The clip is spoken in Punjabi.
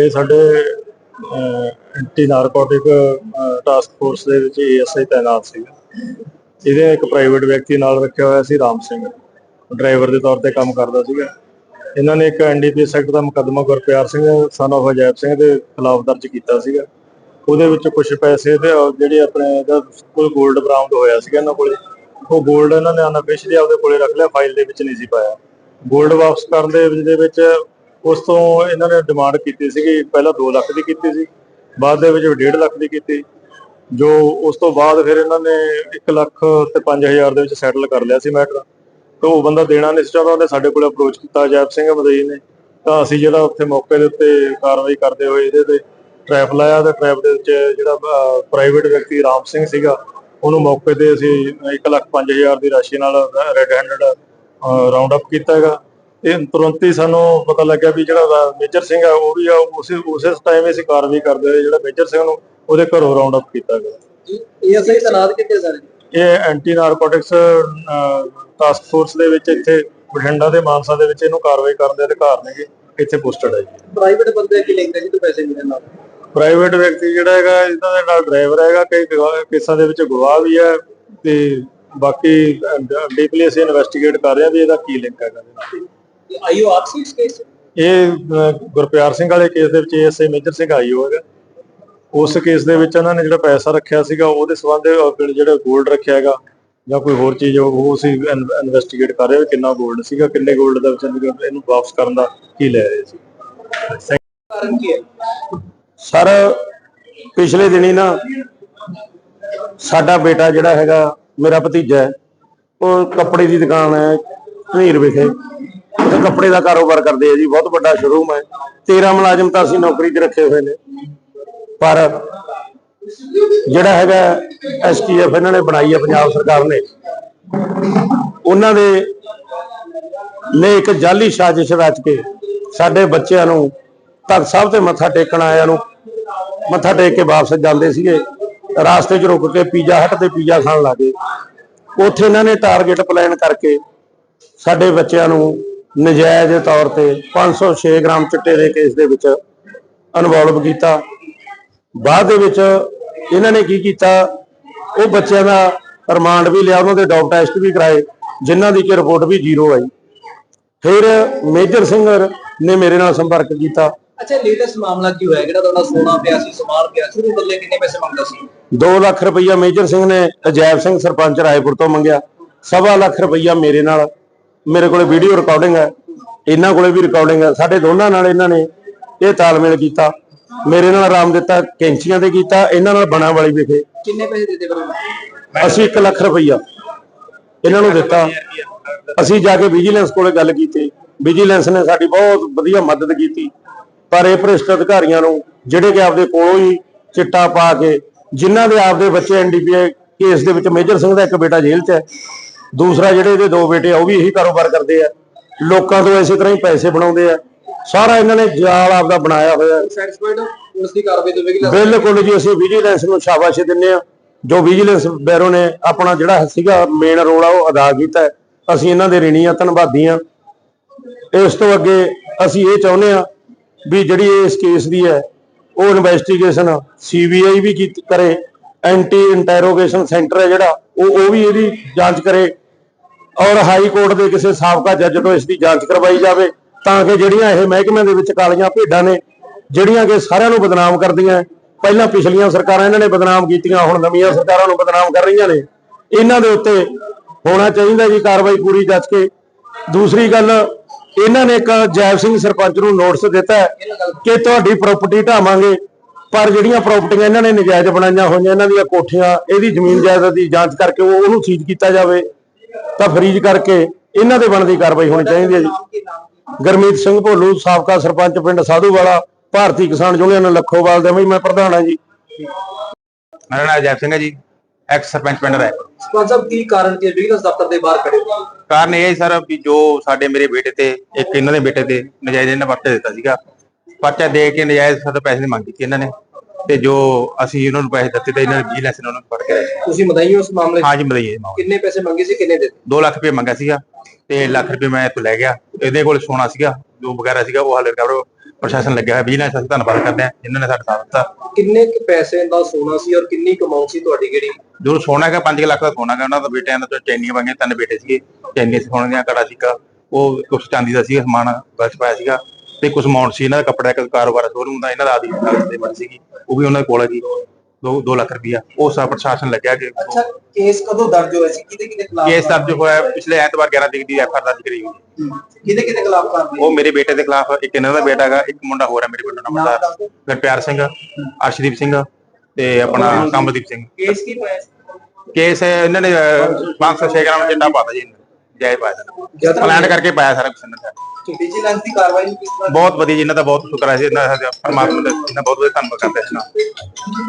ਇਹ ਸਾਡੇ ਐਂਟੀ ਨਾਰਕੋਟਿਕ ਟਾਸਕ ਫੋਰਸ ਦੇ ਵਿੱਚ ਏਐਸਆਈ ਤਾਇਨਾਤ ਸੀ ਇਹਦੇ ਇੱਕ ਪ੍ਰਾਈਵੇਟ ਵਿਅਕਤੀ ਨਾਲ ਰੱਖਿਆ ਹੋਇਆ ਸੀ ਰਾਮ ਸਿੰਘ। ਡਰਾਈਵਰ ਦੇ ਤੌਰ ਤੇ ਕੰਮ ਕਰਦਾ ਸੀਗਾ। ਇਹਨਾਂ ਨੇ ਇੱਕ ਐਨਡੀਪੀ ਸੈਕਟਰ ਦਾ ਮੁਕੱਦਮਾ ਗੁਰਪਿਆਰ ਸਿੰਘ ਸਨ ਆਫ ਅਜੈਬ ਸਿੰਘ ਦੇ ਖਿਲਾਫ ਦਰਜ ਕੀਤਾ ਸੀਗਾ। ਉਹਦੇ ਵਿੱਚ ਕੁਝ ਪੈਸੇ ਤੇ ਜਿਹੜੇ ਆਪਣੇ ਦਾ ਕੋਲ 골ਡ ਬਰਾਮਦ ਹੋਇਆ ਸੀਗਾ ਇਹਨਾਂ ਕੋਲੇ, ਉਹ 골ਡ ਇਹਨਾਂ ਨੇ ਅਨਅਫੀਸ਼ੀਅਲੀ ਆਪਦੇ ਕੋਲੇ ਰੱਖ ਲਿਆ ਫਾਈਲ ਦੇ ਵਿੱਚ ਨਹੀਂ ਸੀ ਪਾਇਆ। 골ਡ ਵਾਪਸ ਕਰਨ ਦੇ ਵਿੱਚ ਉਸ ਤੋਂ ਇਹਨਾਂ ਨੇ ਡਿਮਾਂਡ ਕੀਤੀ ਸੀਗੀ, ਪਹਿਲਾਂ 2 ਲੱਖ ਦੀ ਕੀਤੀ ਸੀ, ਬਾਅਦ ਦੇ ਵਿੱਚ 1.5 ਲੱਖ ਦੀ ਕੀਤੀ। ਜੋ ਉਸ ਤੋਂ ਬਾਅਦ ਫਿਰ ਇਹਨਾਂ ਨੇ 1 ਲੱਖ ਤੇ 5000 ਦੇ ਵਿੱਚ ਸੈਟਲ ਕਰ ਲਿਆ ਸੀ ਮੈਟਰ ਤੇ ਉਹ ਬੰਦਾ ਦੇਣਾ ਨਹੀਂ ਸੀ ਚਾਹੁੰਦਾ ਉਹਨੇ ਸਾਡੇ ਕੋਲ ਅਪਰੋਚ ਕੀਤਾ ਜੈਪ ਸਿੰਘ ਮਦਈ ਨੇ। ਤਾਂ ਅਸੀਂ ਜਿਹੜਾ ਉੱਥੇ ਮੌਕੇ ਦੇ ਉੱਤੇ ਕਾਰਵਾਈ ਕਰਦੇ ਹੋਏ ਇਹਦੇ ਤੇ ਟ੍ਰੈਪ ਲਾਇਆ ਤੇ ਟ੍ਰੈਪ ਦੇ ਵਿੱਚ ਜਿਹੜਾ ਪ੍ਰਾਈਵੇਟ ਵਿਅਕਤੀ ਰਾਮ ਸਿੰਘ ਸੀਗਾ, ਉਹਨੂੰ ਮੌਕੇ ਤੇ ਅਸੀਂ 1 ਲੱਖ 5000 ਦੀ ਰਾਸ਼ੀ ਨਾਲ ਰੈੱਡ ਹੈਂਡਡ ਰਾਉਂਡ ਅਪ ਕੀਤਾ ਹੈਗਾ। ਇਹ ਤੁਰੰਤ ਹੀ ਸਾਨੂੰ ਪਤਾ ਲੱਗਿਆ ਵੀ ਜਿਹੜਾ ਮੇਜਰ ਸਿੰਘ ਆ ਉਹ ਵੀ ਆ ਉਸੇ ਉਸੇ ਟਾਈਮ ਅਸੀਂ ਕਾਰਵਾਈ ਕਰਦੇ ਹੋਏ ਜਿਹੜਾ ਮੇਜਰ ਸਿੰਘ ਨੂੰ ਉਹਦੇ ਘਰੋਂ ਰਾਉਂਡ ਅਪ ਕੀਤਾ ਗਿਆ। ਏਐਸਆਈ ਤਨਾਤ ਕਿੱਥੇ ਸਰ? ਇਹ ਐਂਟੀ ਨਾਰਕੋਟਿਕਸ ਟਾਸਕ ਫੋਰਸ ਦੇ ਵਿੱਚ ਇੱਥੇ ਬਠਿੰਡਾ ਤੇ ਮਾਨਸਾ ਦੇ ਵਿੱਚ ਇਹਨੂੰ ਕਾਰਵਾਈ ਕਰਨ ਦੇ ਅਧਿਕਾਰ ਨੇਗੇ ਇੱਥੇ ਪੋਸਟਡ ਹੈ ਜੀ। ਪ੍ਰਾਈਵੇਟ ਬੰਦੇ ਕੀ ਹੈ ਜੀ ਤੋਂ ਪੈਸੇ ਮਿਲਣ ਨਾਲ? ਪ੍ਰਾਈਵੇਟ ਵਿਅਕਤੀ ਜਿਹੜਾ ਹੈਗਾ ਇਹਨਾਂ ਦੇ ਨਾਲ ਡਰਾਈਵਰ ਹੈਗਾ ਕਈ ਕੇਸਾਂ ਦੇ ਵਿੱਚ ਗਵਾਹ ਵੀ ਹੈ ਤੇ ਬਾਕੀ ਡੀਪਲੀ ਅਸੀਂ ਇਨਵੈਸਟੀਗੇਟ ਕਰ ਰਹੇ ਹਾਂ ਵੀ ਇਹਦਾ ਕੀ ਲਿੰਕ ਹੈਗਾ। ਆਈਓ ਆਪ ਕੇਸ ਇਹ ਗੁਰਪਿਆਰ ਸਿੰਘ ਵਾਲੇ ਕੇਸ ਦੇ ਵਿੱਚ ਐਸਏ ਮੇਜਰ ਸਿੰਘ ਆਈ ਹੋਏਗਾ ਉਸ ਕੇਸ ਦੇ ਵਿੱਚ ਉਹਨਾਂ ਨੇ ਜਿਹੜਾ ਪੈਸਾ ਰੱਖਿਆ ਸੀਗਾ ਉਹਦੇ ਸੰਬੰਧ ਅਹ, ਜਿਹੜਾ 골ਡ ਰੱਖਿਆ ਹੈਗਾ ਜਾਂ ਕੋਈ ਹੋਰ ਚੀਜ਼ ਉਹ ਉਹ ਇਨਵੈਸਟੀਗੇਟ ਕਰ ਰਹੇ ਕਿੰਨਾ 골ਡ ਸੀਗਾ ਕਿੰਨੇ 골ਡ ਦਾ ਵਿਚਾਰ ਇਹਨੂੰ ਵਾਪਸ ਕਰਨ ਦਾ ਕੀ ਲੈ ਰਹੇ ਸੀ। ਸਰ ਪਿਛਲੇ ਦਿਨੀ ਨਾ ਸਾਡਾ ਬੇਟਾ ਜਿਹੜਾ ਹੈਗਾ ਮੇਰਾ ਭਤੀਜਾ ਹੈ ਉਹ ਕੱਪੜੇ ਦੀ ਦੁਕਾਨ ਹੈ ਧਨੀਰ ਵਿਖੇ। ਉਹ ਕੱਪੜੇ ਦਾ ਕਾਰੋਬਾਰ ਕਰਦੇ ਆ ਜੀ, ਬਹੁਤ ਵੱਡਾ ਸ਼ੋਰੂਮ ਹੈ 13 ਮੁਲਾਜ਼ਮ ਤਾਂ ਅਸੀਂ ਨੌਕਰੀ ਤੇ ਰੱਖੇ ਹੋਏ ਨੇ। ਪਰ ਜਿਹੜਾ ਹੈਗਾ ਐਸਟੀਐਫ ਇਹਨਾਂ ਨੇ ਬਣਾਈ ਹੈ ਪੰਜਾਬ ਸਰਕਾਰ ਨੇ। ਉਹਨਾਂ ਦੇ ਨੇ ਇੱਕ ਜਾਲੀ ਸਾਜ਼ਿਸ਼ ਰਚ ਕੇ ਸਾਡੇ ਬੱਚਿਆਂ ਨੂੰ ਤਖਤ ਸਾਹਿਬ ਤੇ ਮੱਥਾ ਟੇਕਣ ਆਇਆਂ ਨੂੰ ਮੱਥਾ ਟੇਕ ਕੇ ਵਾਪਸ ਜਾਂਦੇ ਸੀਗੇ। ਰਾਸਤੇ 'ਚ ਰੁਕ ਕੇ ਪੀਜ਼ਾ ਹਟ ਤੇ ਪੀਜ਼ਾ ਖਾਣ ਲੱਗੇ ਉੱਥੇ ਇਹਨਾਂ ਨੇ ਟਾਰਗੇਟ ਪਲਾਨ ਕਰਕੇ ਸਾਡੇ ਬੱਚਿਆਂ ਨੂੰ ਨਜਾਇਜ਼ ਤੌਰ ਤੇ 506 ਗ੍ਰਾਮ ਚਿੱਟੇ ਦੇ ਕੇਸ ਦੇ ਵਿੱਚ ਇਨਵੋਲਵ ਕੀਤਾ। ਬਾਅਦ ਦੇ ਵਿੱਚ ਇਹਨਾਂ ਨੇ ਕੀ ਕੀਤਾ? ਉਹ ਬੱਚਿਆਂ ਦਾ ਰਿਮਾਂਡ ਵੀ ਲਿਆ ਉਹਨਾਂ ਦੇ ਡੌਪ ਟੈਸਟ ਵੀ ਕਰਾਏ ਜਿਨ੍ਹਾਂ ਦੀ ਕਿ ਰਿਪੋਰਟ ਵੀ ਜ਼ੀਰੋ ਆਈ। ਫਿਰ ਮੇਜਰ ਸਿੰਘ ਨੇ ਮੇਰੇ ਨਾਲ ਸੰਪਰਕ ਕੀਤਾ। ਅੱਛਾ ਲੇਟੈਸਟ ਮਾਮਲਾ ਕੀ ਹੋਇਆ? ਜਿਹੜਾ ਤੁਹਾਡਾ ਸੋਨਾ ਪਿਆ ਸੀ ਸਮਾਨ ਪਿਆ ਸੀ ਉਹਦੇ ਬਦਲੇ ਕਿੰਨੇ ਪੈਸੇ ਮੰਗਦਾ ਸੀ? 2 ਲੱਖ ਰੁਪਈਆ ਮੇਜਰ ਸਿੰਘ ਨੇ ਅਜੈਬ ਸਿੰਘ ਸਰਪੰਚ ਰਾਏਪੁਰ ਤੋਂ ਮੰਗਿਆ। ਸਵਾ ਲੱਖ ਰੁਪਈਆ ਮੇਰੇ ਨਾਲ ਮੇਰੇ ਕੋਲੇ ਵੀਡੀਓ ਰਿਕਾਰਡਿੰਗ ਹੈ ਇਹਨਾਂ ਕੋਲੇ ਵੀ ਰਿਕਾਰਡਿੰਗ ਹੈ। ਸਾਡੇ ਦੋਨਾਂ ਨਾਲ ਇਹਨਾਂ ਨੇ ਇਹ ਤਾਲਮੇਲ ਕੀਤਾ। ਮੇਰੇ ਨਾਲ ਆਰਾਮ ਦਿੱਤਾ ਕੈਂਚੀਆਂ ਤੇ ਕੀਤਾ ਇਹਨਾਂ ਨਾਲ ਬਣਾ ਵਾਲੀ ਵਿਖੇ। ਕਿੰਨੇ ਪੈਸੇ ਦਿੱਤੇ ਬਰੇ ਅਸੀਂ 1 ਲੱਖ ਰੁਪਈਆ ਇਹਨਾਂ ਨੂੰ ਦਿੱਤਾ। ਅਸੀਂ ਜਾ ਕੇ ਵਿਜੀਲੈਂਸ ਕੋਲੇ ਗੱਲ ਕੀਤੀ। ਵਿਜੀਲੈਂਸ ਨੇ ਸਾਡੀ ਬਹੁਤ ਵਧੀਆ ਮਦਦ ਕੀਤੀ। ਪਰ ਇਹ ਭ੍ਰਿਸ਼ਟ ਅਧਿਕਾਰੀਆਂ ਨੂੰ ਜਿਹੜੇ ਕਿ ਆਪਦੇ ਕੋਲੋਂ ਹੀ ਚਿੱਟਾ ਪਾ ਕੇ ਜਿਨ੍ਹਾਂ ਦੇ ਆਪਦੇ ਬੱਚੇ ਐਨਡੀਪੀਏ ਕੇਸ ਦੇ ਵਿੱਚ ਮੇਜਰ ਸਿੰਘ ਦਾ ਇੱਕ ਬੇਟਾ ਜੇਲ੍ਹ 'ਚ ਹੈ ਦੂਸਰਾ ਜਿਹੜੇ ਇਹਦੇ ਦੋ ਬੇਟੇ ਆ ਉਹ ਵੀ ਇਹੀ ਕਾਰੋਬਾਰ ਕਰਦੇ ਆ। ਲੋਕਾਂ ਤੋਂ ਇਸੇ ਤਰ੍ਹਾਂ ਹੀ ਪੈਸੇ ਬਣਾਉਂਦੇ ਆ। ਸਾਰਾ ਇਹਨਾਂ ਨੇ ਜਾਲ ਆਪਦਾ ਬਣਾਇਆ ਹੋਇਆ। ਹੈ। ਸੈਟੀਸਫਾਈਡ ਪੁਲਿਸ ਦੀ ਕਾਰਵਾਈ ਤੋਂ ਵੇਗੀ ਬਿਲਕੁਲ ਜੀ ਅਸੀਂ ਵਿਜੀਲੈਂਸ ਨੂੰ ਸ਼ਾਬਾਸ਼ ਦਿੰਨੇ ਆ ਜੋ ਵਿਜੀਲੈਂਸ ਬੈਰੋ ਨੇ ਆਪਣਾ ਜਿਹੜਾ ਸੀਗਾ ਮੇਨ ਰੋਲ ਆ ਉਹ ਅਦਾ ਕੀਤਾ। ਅਸੀਂ ਇਹਨਾਂ ਦੇ ਰਿਣੀ ਆ ਧੰਨਵਾਦੀ ਆ ਇਸ ਤੋਂ ਅੱਗੇ ਅਸੀਂ ਇਹ ਚਾਹੁੰਦੇ ਆ ਵੀ ਜਿਹੜੀ ਇਸ ਕੇਸ ਦੀ ਹੈ ਉਹ ਇਨਵੈਸਟੀਗੇਸ਼ਨ ਸੀਬੀਆਈ ਵੀ ਕੀਤੀ ਕਰੇ। ਐਂਟੀ ਇੰਟਰੋਗੇਸ਼ਨ ਸੈਂਟਰ ਹੈ ਜਿਹੜਾ ਉਹ ਉਹ ਵੀ ਇਹਦੀ ਜਾਂਚ ਕਰੇ। ਔਰ ਹਾਈ ਕੋਰਟ ਦੇ ਕਿਸੇ ਸਾਬਕਾ ਜੱਜ ਤੋਂ ਇਸ ਦੀ ਜਾਂਚ ਕਰਵਾਈ ਜਾਵੇ, ਤਾਂ ਕਿ ਜਿਹੜੀਆਂ ਇਹ ਮਹਿਕਮਿਆਂ ਦੇ ਵਿੱਚ ਕਾਲੀਆਂ ਭੇਡਾਂ ਨੇ, ਜਿਹੜੀਆਂ ਕਿ ਸਾਰਿਆਂ ਨੂੰ ਬਦਨਾਮ ਕਰਦੀਆਂ, ਪਹਿਲਾਂ ਪਿਛਲੀਆਂ ਸਰਕਾਰਾਂ ਇਹਨਾਂ ਨੇ ਬਦਨਾਮ ਕੀਤੀਆਂ, ਹੁਣ ਨਵੀਆਂ ਸਰਕਾਰਾਂ ਨੂੰ ਬਦਨਾਮ ਕਰ ਰਹੀਆਂ ਨੇ, ਇਹਨਾਂ ਦੇ ਉੱਤੇ ਹੋਣਾ ਚਾਹੀਦਾ ਜੀ ਕਾਰਵਾਈ ਪੂਰੀ ਜੱਜ ਕੇ। ਦੂਸਰੀ ਗੱਲ, ਇਹਨਾਂ ਨੇ ਇੱਕ ਜੈਵ ਸਿੰਘ ਸਰਪੰਚ ਨੂੰ ਨੋਟਿਸ ਦਿੱਤਾ ਕਿ ਤੁਹਾਡੀ ਪ੍ਰਾਪਰਟੀ ਢਾਵਾਂਗੇ, ਪਰ ਜਿਹੜੀਆਂ ਪ੍ਰਾਪਰਟੀਆਂ ਇਹਨਾਂ ਨੇ ਨਜਾਇਜ਼ ਬਣਾਈਆਂ ਹੋਈਆਂ, ਇਹਨਾਂ ਦੀਆਂ ਕੋਠੀਆਂ, ਇਹਦੀ ਜ਼ਮੀਨ ਜਾਇਦਾਦ ਦੀ ਜਾਂਚ ਕਰਕੇ ਉਹ ਉਹਨੂੰ ਸੀਜ਼ ਕੀਤਾ ਜਾਵੇ। ਤਾਂ ਫਰੀਜ਼ ਕਰਕੇ ਇਹਨਾਂ ਦੇ ਬਣਦੀ ਕਾਰਵਾਈ ਹੋਣੀ ਚਾਹੀਦੀ ਹੈ ਜੀ। ਗਰਮੀਤ ਸਿੰਘ ਭੋਲੂ ਸਾਬਕਾ ਸਰਪੰਚ ਪਿੰਡ ਸਾਧੂਵਾਲਾ ਭਾਰਤੀ ਕਿਸਾਨ ਯੂਨੀਅਨ ਲੱਖੋਵਾਲ ਦੇ ਵੀ ਮੈਂ ਪ੍ਰਧਾਨ ਹਾਂ ਜੀ। ਮੇਰਾ ਨਾਮ ਸਿੰਘ ਹੈ ਜੀ ਐਕਸ ਸਰਪੰਚ ਪਿੰਡ ਰਾਏਪੁਰ। ਸਰਪੰਚ ਸਾਹਿਬ ਕੀ ਕਾਰਨ ਕੀ ਵਿਜੀਲੈਂਸ ਦਫ਼ਤਰ ਦੇ ਬਾਹਰ ਖੜੇ ਹੋ? ਕਾਰਨ ਇਹ ਹੈ ਸਰ ਵੀ ਜੋ ਸਾਡੇ ਮੇਰੇ ਬੇਟੇ ਤੇ ਇੱਕ ਇਹਨਾਂ ਦੇ ਬੇਟੇ ਤੇ ਨਜਾਇਜ਼ ਇਹਨਾਂ ਪਰਚਾ ਦਿੱਤਾ ਸੀਗਾ। ਪਰਚਾ ਦੇ ਕੇ ਨਜਾਇਜ਼ ਸਾਡੇ ਪੈਸੇ ਦੀ ਮੰਗ ਕੀਤੀ ਇਹਨਾਂ ਨੇ। ਤੇ ਜੋ ਅਸੀਂ ਉਹਨਾਂ ਨੂੰ ਪੈਸੇ ਦਿੱਤੇ ਤੇ ਇਹਨਾਂ ਨੇ ਵਿਜੀਲੈਂਸ ਨੇ ਉਹਨਾਂ ਨੂੰ ਫੜ ਕੇ ਲਿਆ। ਤੁਸੀਂ ਮਦਾਈ ਉਸ ਮਾਮਲੇ 'ਚ? ਹਾਂ ਜੀ ਮਦਈਏ ਕਿੰਨੇ ਪੈਸੇ ਮੰਗੇ ਸੀ ਕਿੰਨੇ ਦਿੱਤੇ? 2 ਲੱਖ ਰੁਪਏ ਮੰਗਿਆ ਸੀਗਾ ਤੇ ਲੱਖ ਰੁਪਏ ਮੈਂ ਇੱਥੋਂ ਲੈ ਗਿਆ। ਇਹਦੇ ਕੋਲ ਸੋਨਾ ਸੀਗਾ ਜੋ ਵਗੈਰਾ ਸੀਗਾ ਉਹ ਹਾਲੇ ਰਿਕਵਰ ਪ੍ਰਸ਼ਾਸਨ ਲੱਗਿਆ ਹੋਇਆ। ਵਿਜੀਲੈਂਸ ਅਸੀਂ ਧੰਨਵਾਦ ਕਰਦੇ ਹਾਂ ਜਿਨ੍ਹਾਂ ਨੇ ਸਾਡਾ ਸਾਥ ਦਿੱਤਾ। ਕਿੰਨੇ ਕੁ ਪੈਸੇ ਦਾ ਸੋਨਾ ਸੀ ਔਰ ਕਿੰਨੀ ਕਮਾਈ ਸੀ ਤੁਹਾਡੀ ਜਿਹੜੀ? ਜੋ ਸੋਨਾ ਹੈਗਾ 5 ਲੱਖ ਦਾ ਸੋਨਾ ਹੈਗਾ। ਉਹਨਾਂ ਦਾ ਬੇਟਿਆਂ ਦਾ ਚੈਨੀਆਂ ਵਾਂਗੇ ਤਿੰਨ ਬੇਟੇ ਸੀਗੇ। ਚੈਨੀ ਸੋਨੇ ਦੀਆਂ ਕੜਾ ਸੀਗਾ ਉਹ ਕੁਛ ਚਾਂਦੀ ਦਾ ਸੀਗਾ ਸਮਾਨ ਬਚ ਪਾਇਆ ਸੀਗਾ। ਤੇ ਕੁਝ ਅਮਾਉਂਟ ਸੀ ਇਹਨਾਂ ਦਾ ਕੱਪੜਾ ਇੱਕ ਕਾਰੋਬਾਰ ਸ਼ੋਰੂਮ ਦਾ ਇਹਨਾਂ ਦਾ ਆਦੀ ਕਾਗਜ਼ ਦੇ ਬਣ ਸੀਗੀ ਉਹ ਵੀ ਉਹਨਾਂ ਕੋਲ ਹੈ ਜੀ 2 2 ਲੱਖ ਰੁਪਇਆ ਉਹ ਸਭ ਪ੍ਰਸ਼ਾਸਨ ਲੱਗਿਆ ਕਿ ਅੱਛਾ ਕੇਸ ਕਦੋਂ ਦਰਜ ਹੋਇਆ ਸੀ? ਕਿਹਦੇ ਕਿਹਦੇ ਖਿਲਾਫ ਕੇਸ ਦਰਜ ਹੋਇਆ? ਪਿਛਲੇ ਐਤਵਾਰ 11 ਤਰੀਕ ਦੀ ਐਫਆਰ ਦਰਜ ਕਰੀ ਹੋਈ। ਕਿਹਦੇ ਕਿਹਦੇ ਖਿਲਾਫ ਕਰਦੇ ਉਹ ਮੇਰੇ ਬੇਟੇ ਦੇ ਖਿਲਾਫ ਇੱਕ ਇਹਨਾਂ ਦਾ ਬੇਟਾ ਹੈਗਾ ਇੱਕ ਮੁੰਡਾ ਹੋਰ ਹੈ ਮੇਰੇ ਬੇਟੇ ਦਾ ਮੁੰਡਾ ਗੁਰਪਿਆਰ ਸਿੰਘ ਅਰਸ਼ਦੀਪ ਸਿੰਘ ਤੇ ਆਪਣਾ ਕੰਬਦੀਪ ਸਿੰਘ। ਕੇਸ ਕੀ ਪਾਇਆ ਸੀ? ਕੇਸ ਇਹਨਾਂ ਨੇ 506 ਗ੍ਰਾਮ ਚਿੰਡਾ ਪਾਤਾ ਜੀ ਜਾਇਜ਼ ਪਾਇਆ ਜਦ- ਪਲਾਨ ਕਰਕੇ ਪਾਇਆ ਸਾਰਾ ਕੁਝ ਇਹਨਾਂ ਨੇ ਵਿਜੀਲੈਂਸ ਦੀ ਕਾਰਵਾਈ ਨੂੰ ਕਿਸ ਤਰ੍ਹਾਂ ਬਹੁਤ ਵਧੀਆ ਜੀ ਇਹਨਾਂ ਦਾ ਬਹੁਤ ਸ਼ੁਕਰ ਹੈ ਜੀ ਇਹਨਾਂ ਦਾ ਪਰਮਾਤਮਾ ਦਾ ਇਹਨਾਂ ਬਹੁਤ ਬਹੁਤ ਧੰਨਵਾਦ ਕਰਦੇ ਹਾਂ